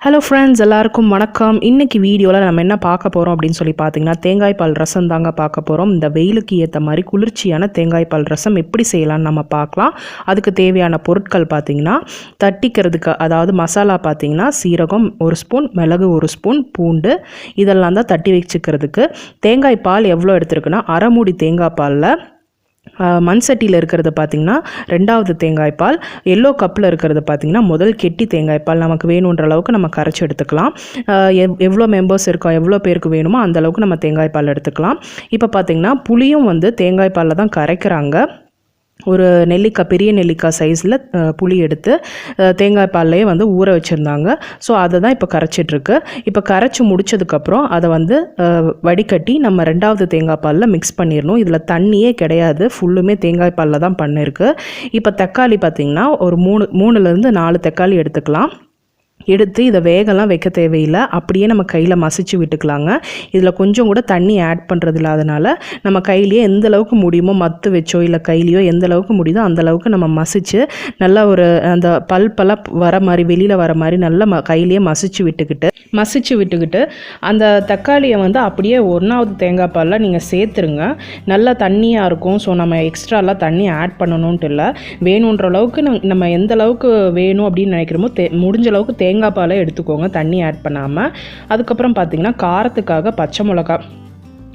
Hello friends எல்லாருக்கும் வணக்கம். இன்றைக்கி வீடியோவில் நம்ம என்ன பார்க்க போகிறோம் அப்படின்னு சொல்லி பார்த்தீங்கன்னா தேங்காய் பால் ரசம் தாங்க பார்க்க போகிறோம் இந்த வெயிலுக்கு ஏற்ற மாதிரி குளிர்ச்சியான தேங்காய் பால் ரசம் எப்படி செய்யலாம்னு நம்ம பார்க்கலாம். அதுக்கு தேவையான பொருட்கள் பார்த்திங்கன்னா தட்டிக்கிறதுக்கு அதாவது மசாலா பார்த்தீங்கன்னா சீரகம் ஒரு ஸ்பூன் மிளகு ஒரு ஸ்பூன் பூண்டு இதெல்லாம் தான் தட்டி வச்சுக்கிறதுக்கு. தேங்காய் பால் எவ்வளோ எடுத்துருக்குன்னா அரைமுடி தேங்காய் பாலில் மண் சட்டியில் இருக்கிறது பார்த்திங்கன்னா ரெண்டாவது தேங்காய் பால் எல்லோ கப்பில் இருக்கிறது பார்த்திங்கன்னா முதல் கெட்டி தேங்காய் பால். நமக்கு வேணுன்ற அளவுக்கு நம்ம கரைச்சி எடுத்துக்கலாம். எவ் எவ்வளோ மெம்பர்ஸ் இருக்கோம் எவ்வளோ பேருக்கு வேணுமோ அந்த அளவுக்கு நம்ம தேங்காய் பால் எடுத்துக்கலாம். இப்போ பார்த்திங்கன்னா புளியும் வந்து தேங்காய் பாலில் தான் கரைக்கிறாங்க. ஒரு நெல்லிக்காய் பெரிய நெல்லிக்காய் சைஸில் புளி எடுத்து தேங்காய் பால்லையே வந்து ஊற வச்சுருந்தாங்க. ஸோ அதை தான் இப்போ கரைச்சிட்ருக்கு. இப்போ கரைச்சி முடிச்சதுக்கப்புறம் அதை வந்து வடிகட்டி நம்ம ரெண்டாவது தேங்காய் பாலில் மிக்ஸ் பண்ணிடணும் இதில் தண்ணியே கிடையாது. ஃபுல்லுமே தேங்காய் பாலில் தான் பண்ணிருக்கு. இப்போ தக்காளி பார்த்திங்கன்னா ஒரு மூணு மூணுலேருந்து நாலு தக்காளி எடுத்துக்கலாம். எடுத்து இதை வேகலாம் வைக்க தேவையில்லை. அப்படியே நம்ம கையில் மசிச்சு விட்டுக்கலாங்க. இதில் கொஞ்சம் கூட தண்ணி ஆட் பண்ணுறது இல்லாதனால நம்ம கையிலேயே எந்த அளவுக்கு முடியுமோ மத்து வச்சோ இல்லை கையிலையோ எந்த அளவுக்கு முடியுதோ அந்த அளவுக்கு நம்ம மசிச்சு நல்லா ஒரு அந்த பல்பெல்லாம் வர மாதிரி வெளியில் வர மாதிரி நல்லா ம கையிலேயே மசிச்சு விட்டுக்கிட்டு மசிச்சு விட்டுக்கிட்டு அந்த தக்காளியை வந்து அப்படியே ஒன்றாவது தேங்காய் பாலில் நீங்கள் சேர்த்துருங்க. நல்லா தண்ணியாக இருக்கும். ஸோ நம்ம எக்ஸ்ட்ராலாம் தண்ணி ஆட் பண்ணணுன்ட்டு இல்லை. வேணுன்ற அளவுக்கு நம்ம- நம்ம எந்த அளவுக்கு வேணும் அப்படின்னு நினைக்கிறோமோ தே முடிஞ்ச அளவுக்கு தேங்காய் பாலை எடுத்துக்கோங்க தண்ணி ஆட் பண்ணாமல் அதுக்கப்புறம் பார்த்தீங்கன்னா காரத்துக்காக பச்சை மிளகா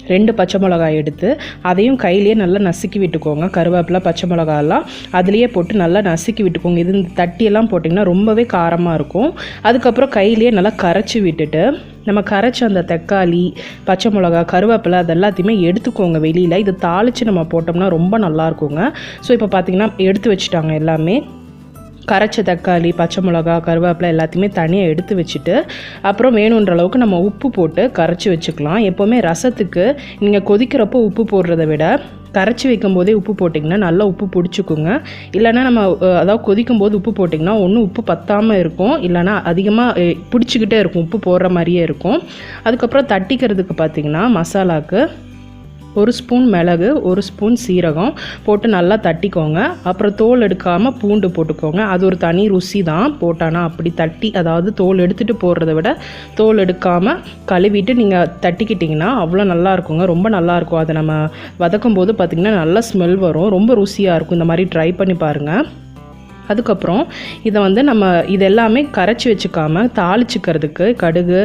ரெண்டு பச்சை மிளகாய் எடுத்து அதையும் கையிலேயே நல்லா நசுக்கி விட்டுக்கோங்க. கருவேப்பிலை பச்சை மிளகாயெல்லாம் அதுலேயே போட்டு நல்லா நசுக்கி விட்டுக்கோங்க. இது இந்த தட்டியெல்லாம் போட்டிங்கன்னா ரொம்பவே காரமாக இருக்கும். அதுக்கப்புறம் கையிலேயே நல்லா கரைச்சி விட்டுட்டு நம்ம கரைச்ச அந்த தக்காளி பச்சை மிளகா கருவேப்பிலை அது எல்லாத்தையுமே எடுத்துக்கோங்க வெளியில். இது தாளித்து நம்ம போட்டோம்னா ரொம்ப நல்லா இருக்குங்க. ஸோ இப்போ பார்த்தீங்கன்னா எடுத்து வச்சுட்டாங்க எல்லாமே. கரைச்ச தக்காளி பச்சை மிளகா கருவேப்பிலை எல்லாத்தையுமே தனியாக எடுத்து வச்சுட்டு அப்புறம் வேணுன்ற அளவுக்கு நம்ம உப்பு போட்டு கரைச்சி வச்சுக்கலாம். எப்போவுமே ரசத்துக்கு நீங்கள் கொதிக்கிறப்போ உப்பு போடுறத விட கரைச்சி வைக்கும் போதே உப்பு போட்டிங்கன்னா நல்லா உப்பு பிடிச்சிக்குங்க. இல்லைன்னா நம்ம அதாவது கொதிக்கும் போது உப்பு போட்டிங்கன்னா ஒன்றும் உப்பு பத்தாமல் இருக்கும். இல்லைன்னா அதிகமாக பிடிச்சிக்கிட்டே இருக்கும். உப்பு போடுற மாதிரியே இருக்கும். அதுக்கப்புறம் தட்டிக்கிறதுக்கு பார்த்திங்கன்னா மசாலாவுக்கு ஒரு ஸ்பூன் மிளகு ஒரு ஸ்பூன் சீரகம் போட்டு நல்லா தட்டிக்கோங்க. அப்புறம் தோல் எடுக்காமல் பூண்டு போட்டுக்கோங்க. அது ஒரு தனி ருசி தான் போட்டானா. அப்படி தட்டி அதாவது தோல் எடுத்துகிட்டு போடுறத விட தோல் எடுக்காமல் கழுவிட்டு நீங்கள் தட்டிக்கிட்டிங்கன்னா அவ்வளோ நல்லா இருக்குங்க. ரொம்ப நல்லா இருக்கும். அதை நம்ம வதக்கும் போது பார்த்திங்கன்னா நல்லா ஸ்மெல் வரும். ரொம்ப ருசியாக இருக்கும். இந்த மாதிரி ட்ரை பண்ணி பாருங்கள் அதுக்கப்புறம் இதை வந்து நம்ம இது எல்லாமே கரைச்சி வச்சுக்காமல் தாளிச்சிக்கிறதுக்கு கடுகு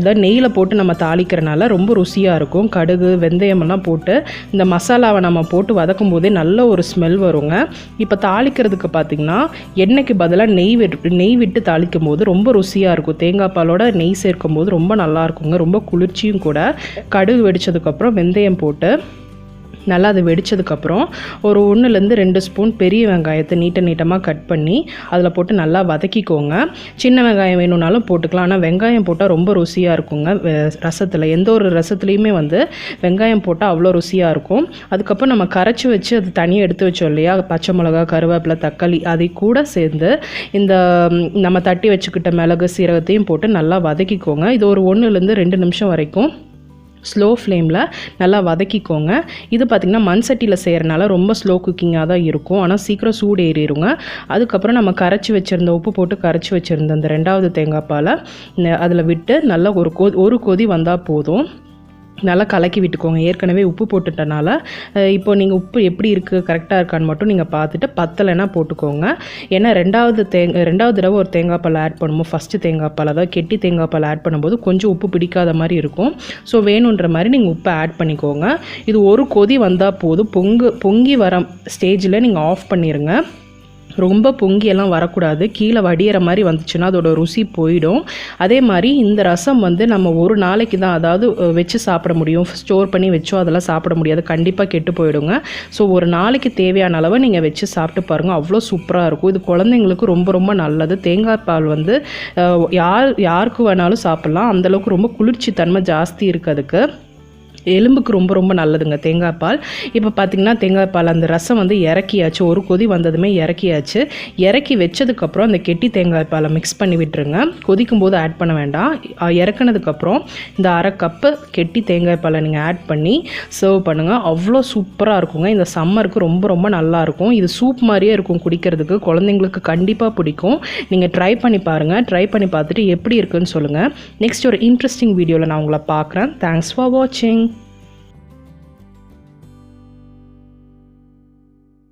இதை நெய்யில் போட்டு நம்ம தாளிக்கிறனால ரொம்ப ருசியாக இருக்கும். கடுகு வெந்தயமெல்லாம் போட்டு இந்த மசாலாவை நம்ம போட்டு வதக்கும் போதே நல்ல ஒரு ஸ்மெல் வருங்க. இப்போ தாளிக்கிறதுக்கு பார்த்திங்கன்னா எண்ணெய்க்கு பதிலாக நெய் விட்டு நெய் விட்டு தாளிக்கும் போது ரொம்ப ருசியாக இருக்கும். தேங்காய் பாலோட நெய் சேர்க்கும் போது ரொம்ப நல்லா இருக்குங்க. ரொம்ப குளிர்ச்சியும் கூட. கடுகு வெடிச்சதுக்கப்புறம் வெந்தயம் போட்டு நல்லா அது வெடித்ததுக்கப்புறம் ஒரு ஒன்றுலேருந்து ரெண்டு ஸ்பூன் பெரிய வெங்காயத்தை நீட்ட நீட்டமாக கட் பண்ணி அதில் போட்டு நல்லா வதக்கிக்கோங்க. சின்ன வெங்காயம் வேணும்னாலும் போட்டுக்கலாம். ஆனால் வெங்காயம் போட்டால் ரொம்ப ருசியாக இருக்குங்க. ரசத்தில். எந்த ஒரு ரசத்துலேயுமே வந்து வெங்காயம் போட்டால் அவ்வளோ ருசியாக இருக்கும். அதுக்கப்புறம் நம்ம கரைச்சி வச்சு அது தனியாக எடுத்து வச்சோம் இல்லையா? பச்சை மிளகா கருவேப்பிலை தக்காளி அதை கூட சேர்ந்து இந்த நம்ம தட்டி வச்சுக்கிட்ட மிளகு சீரகத்தையும் போட்டு நல்லா வதக்கிக்கோங்க. இது ஒரு ஒன்றுலேருந்து ரெண்டு நிமிஷம் வரைக்கும் ஸ்லோ ஃப்ளேமில் நல்லா வதக்கிக்கோங்க. இது பார்த்திங்கன்னா மண் சட்டியில் செய்கிறனால ரொம்ப ஸ்லோ குக்கிங்காக தான் இருக்கும். ஆனால் சீக்கிரம் சூடு ஏறிடுங்க. அதுக்கப்புறம் நம்ம கரைச்சி வச்சுருந்த உப்பு போட்டு கரைச்சி வச்சுருந்த அந்த ரெண்டாவது தேங்காய் பாலை அதில் விட்டு நல்லா ஒரு கொ ஒரு கொதி வந்தால் போதும். நல்லா கலக்கி விட்டுக்கோங்க. ஏற்கனவே உப்பு போட்டுட்டனால இப்போ நீங்கள் உப்பு எப்படி இருக்குது கரெக்டாக இருக்கான்னு மட்டும் நீங்கள் பார்த்துட்டு பத்தலைன்னா போட்டுக்கோங்க. ஏன்னா ரெண்டாவது தேங்காய் ரெண்டாவது தடவை ஒரு தேங்காய் பால் ஆட் பண்ணும்போது ஃபஸ்ட்டு தேங்காய் பால் அதாவது கெட்டி தேங்காய் பால் ஆட் பண்ணும்போது கொஞ்சம் உப்பு பிடிக்காத மாதிரி இருக்கும். ஸோ வேணுன்ற மாதிரி நீங்கள் உப்பை ஆட் பண்ணிக்கோங்க. இது ஒரு கொதி வந்தால் போதும். பொங்கு பொங்கி வர ஸ்டேஜில் நீங்கள் ஆஃப் பண்ணிடுங்க ரொம்ப பொங்கியெல்லாம் வரக்கூடாது. கீழே வடிகிற மாதிரி வந்துச்சுன்னா அதோட ருசி போயிடும். அதே மாதிரி இந்த ரசம் வந்து நம்ம ஒரு நாளைக்கு தான் அதாவது வச்சு சாப்பிட முடியும். ஸ்டோர் பண்ணி வச்சோ அதெல்லாம் சாப்பிட முடியாது. கண்டிப்பாக கெட்டு போயிடுங்க. ஸோ ஒரு நாளைக்கு தேவையான அளவு நீங்கள் வச்சு சாப்பிட்டு பாருங்கள் அவ்வளோ சூப்பராக இருக்கும். இது குழந்தைங்களுக்கு ரொம்ப ரொம்ப நல்லது. தேங்காய் பால் வந்து யார் யாருக்கு வேணாலும் சாப்பிட்லாம். அந்தளவுக்கு ரொம்ப குளிர்ச்சி தன்மை ஜாஸ்தி இருக்குது அதுக்கு. எலும்புக்கு ரொம்ப ரொம்ப நல்லதுங்க. தேங்காய் பால். இப்போ பார்த்தீங்கன்னா தேங்காய் பால் அந்த ரசம் வந்து இறக்கியாச்சு. ஒரு கொதி வந்ததுமே இறக்கியாச்சு. இறக்கி வச்சதுக்கப்புறம் அந்த கெட்டி தேங்காய் பாலை மிக்ஸ் பண்ணி விட்டுருங்க. கொதிக்கும் போது ஆட் பண்ண வேண்டாம். இறக்குனதுக்கப்புறம் இந்த அரை கப்பு கெட்டி தேங்காய் பாலை நீங்கள் ஆட் பண்ணி சர்வ் பண்ணுங்கள் அவ்வளோ சூப்பராக இருக்குங்க. இந்த சம்மருக்கு ரொம்ப ரொம்ப நல்லாயிருக்கும் இது சூப் மாதிரியே இருக்கும் குடிக்கிறதுக்கு. குழந்தைங்களுக்கு கண்டிப்பாக பிடிக்கும். நீங்கள் ட்ரை பண்ணி பாருங்கள் ட்ரை பண்ணி பார்த்துட்டு எப்படி இருக்குன்னு சொல்லுங்கள் நெக்ஸ்ட் ஒரு இன்ட்ரெஸ்டிங் வீடியோவில் நான் உங்களை பார்க்குறேன். தேங்க்ஸ் ஃபார் வாட்சிங்